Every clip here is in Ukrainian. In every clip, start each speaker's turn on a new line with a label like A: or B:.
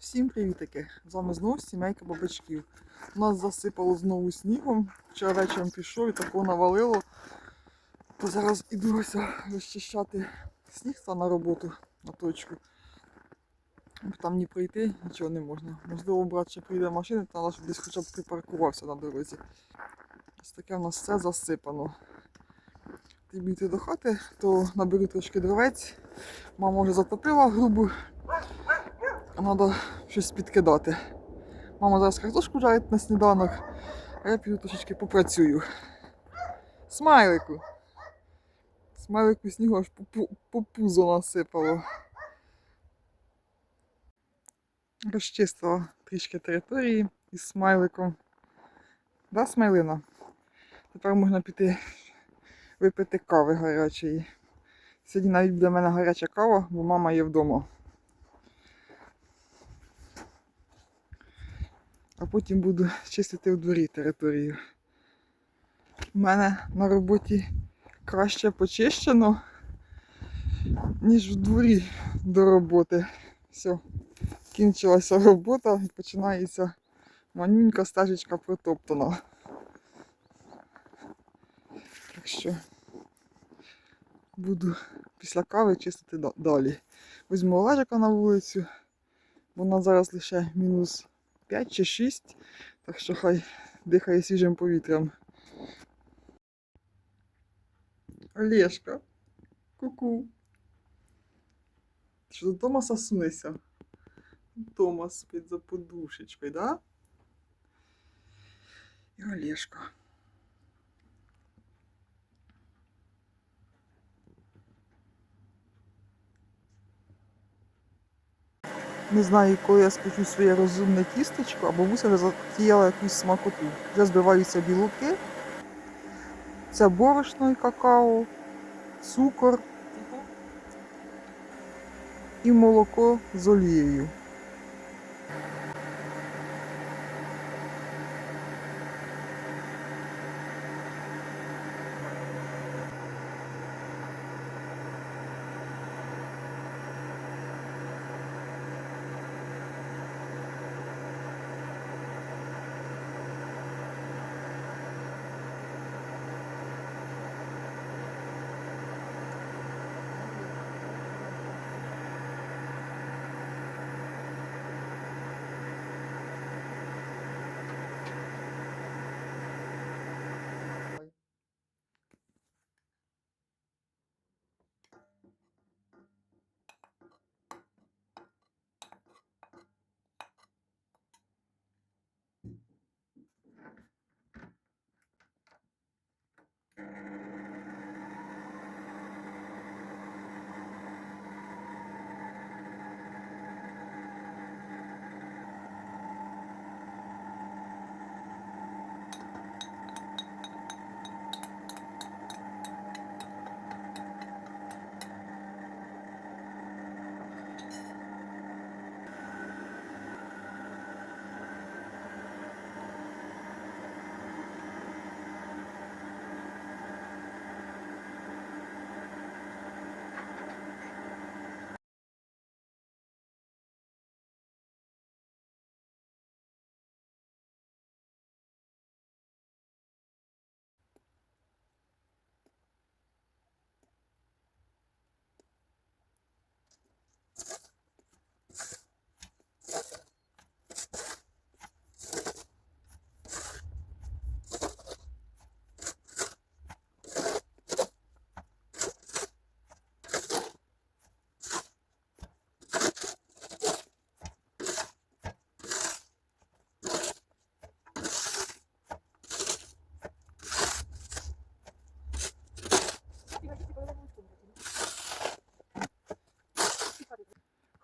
A: Всім привітики! З вами знову сімейка бабачків. Нас засипало знову снігом. Вчора вечором пішов і такого навалило. То зараз іду розчищати сніг та на роботу на точку. Там ні пройти, нічого не можна. Можливо, брат ще прийде машина, та наш десь хоча б припаркувався на дорозі. Ось таке в нас все засипано. Ти бійти до хати, то наберу трошки дровець. Мама вже затопила грубу. Треба щось підкидати. Мама зараз картошку жарить на сніданок, а я піду трошечки попрацюю. Смайлику. Смайлику снігу аж по, пузо насипало. Розчистила трішки території із смайликом. Да, смайлина? Тепер можна піти випити кави гарячої. Сьогодні навіть в мене гаряча кава, бо мама є вдома. Потім буду чистити в дворі територію. У мене на роботі краще почищено, ніж в дворі до роботи. Все, кінчилася робота і починається манюнька стежечка протоптана. Так що буду після кави чистити далі. Візьму Олежика на вулицю, бо у нас зараз лише мінус 5 чи 6, так що хай дихає свіжим повітрям. Олешка, ку-ку. Що до Томаса сунися? Томас спить за подушечкою, да? І Олешка. Не знаю, коли я спечу своє розумне тістечко, а бабуся вже затіяла якусь смакоту. Вже збиваються білки. Це борошно і какао, цукор і молоко з олією.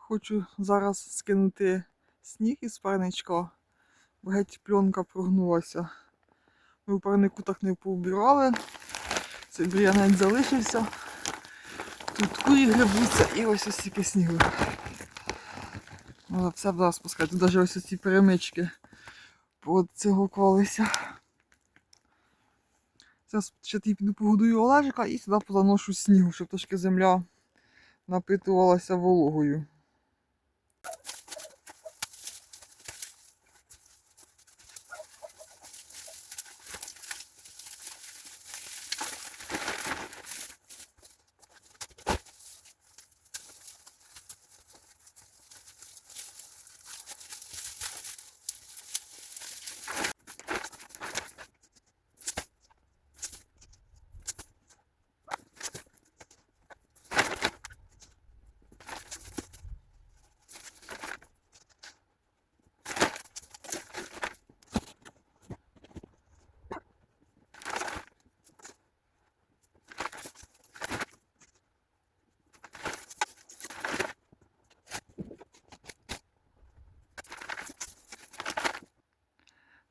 A: Хочу зараз скинути сніг із парничка, бо геть пленка прогнулася. Ми в парнику так не поубирали. Цей бур'янець залишився. Тут курі грибуться і ось ось стільки снігу. Можна все буде спускати. Тут навіть ось ці перемички поцигокувалися. Зараз ще піду погодую Олежика і сюди позаношу снігу, щоб трошки земля напитувалася вологою.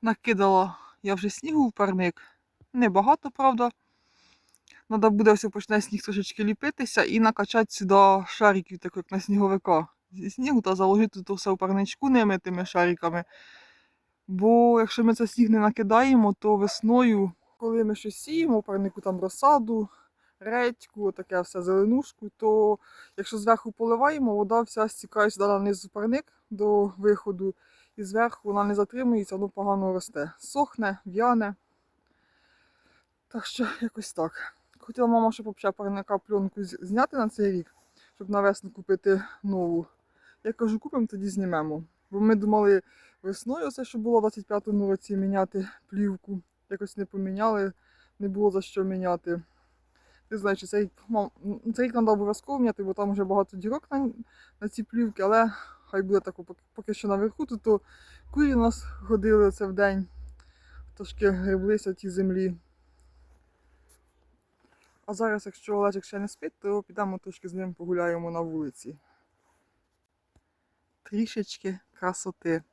A: Накидала я вже снігу в парник. Небагато, правда. Треба буде все почне сніг трошечки ліпитися і накачати сюди шариків, так як на сніговика зі снігу та заложити то все в парничку немитими шариками. Бо якщо ми це сніг не накидаємо, то весною, коли ми щось сіємо, в парнику там розсаду, редьку, таке все зеленушку, то якщо зверху поливаємо, вода вся стікає сюди на низ парник до виходу, і зверху вона не затримується, воно погано росте. Сохне, в'яне. Так що якось так. Хотіла мама, щоб парника пленку зняти на цей рік, щоб на весну купити нову. Я кажу, купимо, тоді знімемо. Бо ми думали весною, оце, що було в 25-му році, міняти плівку. Якось не поміняли, не було за що міняти. Знаю, чи цей рік, мам, цей рік треба обов'язково міняти, бо там вже багато дірок на, на ці плівки, але хай буде так, поки, що наверху. Тут то курі у нас ходили це в день, трошки греблися в тій землі. А зараз, якщо Олежик ще не спить, то підемо трошки з ним погуляємо на вулиці. Трішечки красоти.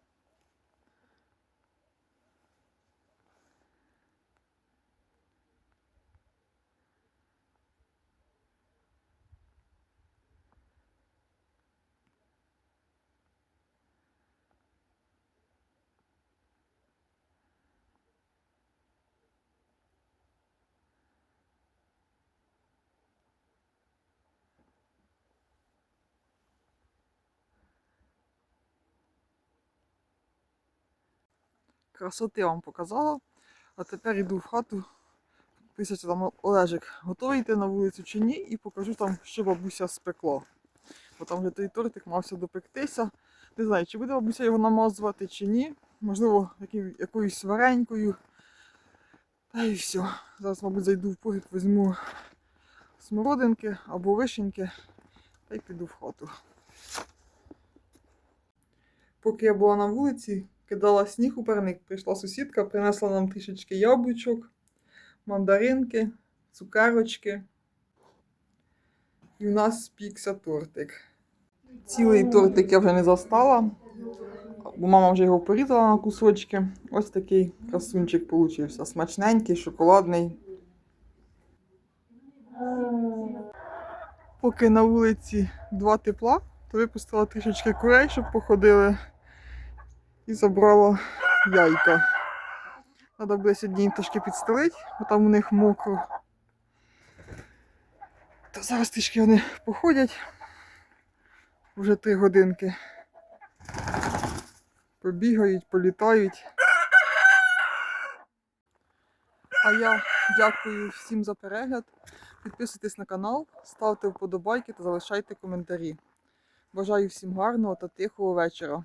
A: Красоти вам показала. А тепер йду в хату. Писати там Олежик, готовий йти на вулицю чи ні, і покажу там, що бабуся спекла. Бо там вже той тортик мався допектися. Не знаю, чи буде бабуся його намазувати чи ні. Можливо, якоюсь варенькою. Та і все. Зараз, мабуть, зайду в погріб, візьму смородинки або вишеньки та й піду в хату. Поки я була на вулиці, кидала сніг у парник, прийшла сусідка, принесла нам трішечки яблучок, мандаринки, цукерочки. І у нас спікся тортик. Цілий тортик я вже не застала, бо мама вже його порізала на кусочки. Ось такий красунчик получився. Смачненький, шоколадний. Поки на вулиці два тепла, то випустила трішечки курей, щоб походили, і забрала яйка. Треба буде сьогодні трошки підстелити, бо там у них мокро. Та зараз трішки вони походять. Вже три годинки. Побігають, політають. А я дякую всім за перегляд. Підписуйтесь на канал, ставте вподобайки та залишайте коментарі. Бажаю всім гарного та тихого вечора.